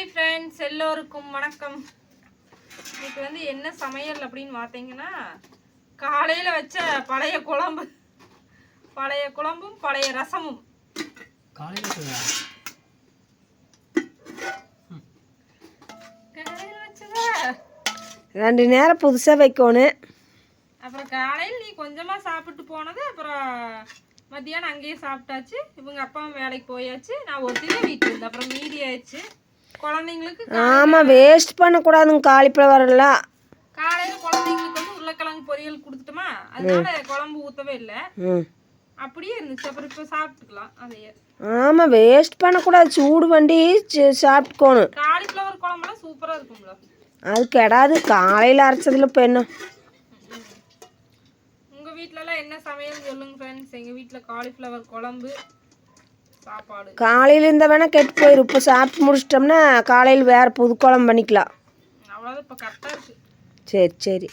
Hi friends எல்லோருக்கும் வணக்கம். இன்னைக்கு வந்து என்ன சமையல் அப்படின்னு பார்த்தீங்கன்னா காலையில் வச்ச பழைய குழம்பு. பழைய குழம்பும் பழைய ரசமும். ரெண்டு நேரம் புதுசாக வைக்கணும் அப்புறம் காலையில் நீ கொஞ்சமாக சாப்பிட்டு போனது அப்புறம் மத்தியானம் அங்கேயே சாப்பிட்டாச்சு. இவங்க அப்பாவும் வேலைக்கு போயாச்சு. நான் ஒருத்திலே வீட்டில் இருந்தேன். அப்புறம் மீதி ஆயிடுச்சு. குழந்தைங்களுக்கு ஆமாம் வேஸ்ட் பண்ணக்கூடாதுங்க. காலிஃப்ளவர் எல்லாம் காலையில் குழந்தைங்களுக்கு வந்து உருளைக்கிழங்கு பொரியல் கொடுத்துட்டோமா? அதனால குழம்பு ஊற்றவே இல்லை. அப்படியே இருந்துச்சு. அப்புறம் இப்போ சாப்பிட்டுக்கலாம் அதையே. ஆமாம் வேஸ்ட் பண்ணக்கூடாது. சூடு வண்டி சாப்பிட்டுக்கோணும். காலிஃப்ளவர் குழம்புலாம் சூப்பராக இருக்கும்ல அது கெடாது. காலையில் அரைச்சதுல இப்போ என்ன? உங்கள் வீட்டிலலாம் என்ன சமையல் சொல்லுங்க ஃப்ரெண்ட்ஸ் எங்கள் வீட்டில் காலிஃப்ளவர் குழம்பு. காலையில் இருந்தால் வேணால் கெட்டு போயிடும் இப்போ சாப்பிட்டு முடிச்சிட்டோம்னா காலையில் வேறு புது குழம்பு பண்ணிக்கலாம். சரி சரி.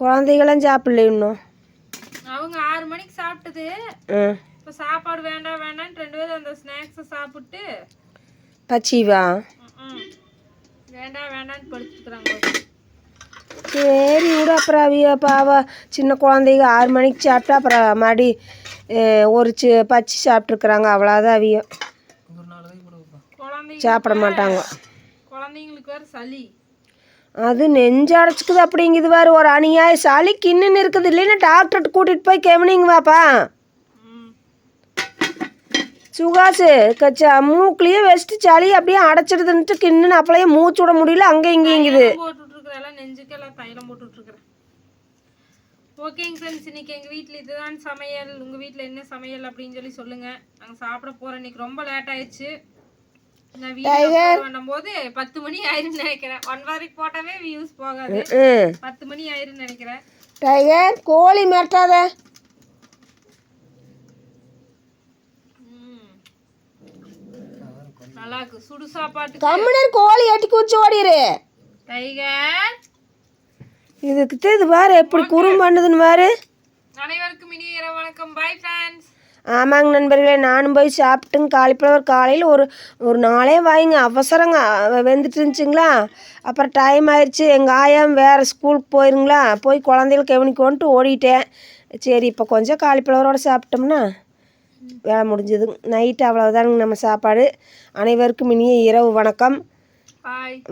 குழந்தைகளும் சாப்பிடல இன்னும். அவங்க ஆறு மணிக்கு சாப்பிட்டது. இப்போ சாப்பாடு வேண்டாம் வேண்டாம்னு ரெண்டு பேரும் அந்த ஸ்நாக்ஸை சாப்பிட்டு. பச்சிவா. வேண்டாம் வேண்டாம்னு படுத்துக்கிறாங்க சரி விடு அப்புறம் அவிய பாவ சின்ன குழந்தைங்க ஆறு மணிக்கு சாப்பிட்டா அப்புறம் மறுபடி ஒரு சி பச்சி சாப்பிட்ருக்குறாங்க அவ்வளோதான் அவிய ஒரு நாள் தான் கூட வைப்பேன் குழந்தைங்க சாப்பிட மாட்டாங்க. குழந்தைங்களுக்கு வேறு சளி. அது நெஞ்சு அடைச்சிக்குது அப்படிங்குது வேறு ஒரு அநியாய சளி கிண்ணுன்னு இருக்குது இல்லைன்னா டாக்டர்கிட்ட கூட்டிகிட்டு போய் கெவனிங்க வாப்பா சுகாசு கச்சா மூக்குலேயே வச்சுட்டு சளி அப்படியே அடைச்சிடுதுன்ட்டு கிண்ணுன்னு அப்பளையே மூச்சு விட முடியல அங்கே இங்கேங்குது போட்டுட்ருக்குறேன் எல்லாம் நெஞ்சுக்கு எல்லாம் தைலம் போட்டுட்ருக்குறேன். ஓகேங்க ஃப்ரெண்ட்ஸ் இன்னைக்கு எங்கள் வீட்டில் இதுதான் சமையல். உங்கள் வீட்டில் என்ன சமையல் அப்படின்னு சொல்லி சொல்லுங்கள் நாங்கள் சாப்பிட போகிறோம் இன்னைக்கு ரொம்ப லேட் ஆயிடுச்சு. நான் வீடியோ போது பத்து மணி ஆயிரும்னு நினைக்கிறேன். ஒன்பதரைக்கு போட்டாவே வியூஸ் போகாது. பத்து மணி ஆயிரும்னு நினைக்கிறேன். டைகர் கோழி மிரட்டாத. நல்லா இருக்கு சுடு சாப்பாட்டுக்கு. கம்முனர் கோழி எட்டி குச்சி ஓடிரு. டைகர் இதுக்கு இது பாரு எப்படி குறும் பண்ணுதுன்னு பாரு அனைவருக்கும் இனிய இரவு வணக்கம். பை ஃப்ரெண்ட்ஸ் ஆமாங்க நண்பர்களே நானும் போய் சாப்பிட்டுங்க. காலிஃப்ளவர் காலையில் ஒரு ஒரு நாளே வாங்கிங்க அவசரங்க. வெந்துட்டு இருந்துச்சுங்களா? அப்புறம் டைம் ஆயிடுச்சு எங்கள் ஆயாம் வேறு ஸ்கூலுக்கு போயிருங்களா? போய் குழந்தைகள் கவனிக்கோன்ட்டு ஓடிட்டேன். சரி இப்போ கொஞ்சம் காலிஃப்ளவரோட சாப்பிட்டோம்னா வேலை முடிஞ்சது. நைட்டு அவ்வளோதானுங்க நம்ம சாப்பாடு. அனைவருக்கும் இனிய இரவு வணக்கம்.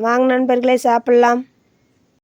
வாங்க நண்பர்களே சாப்பிட்லாம்.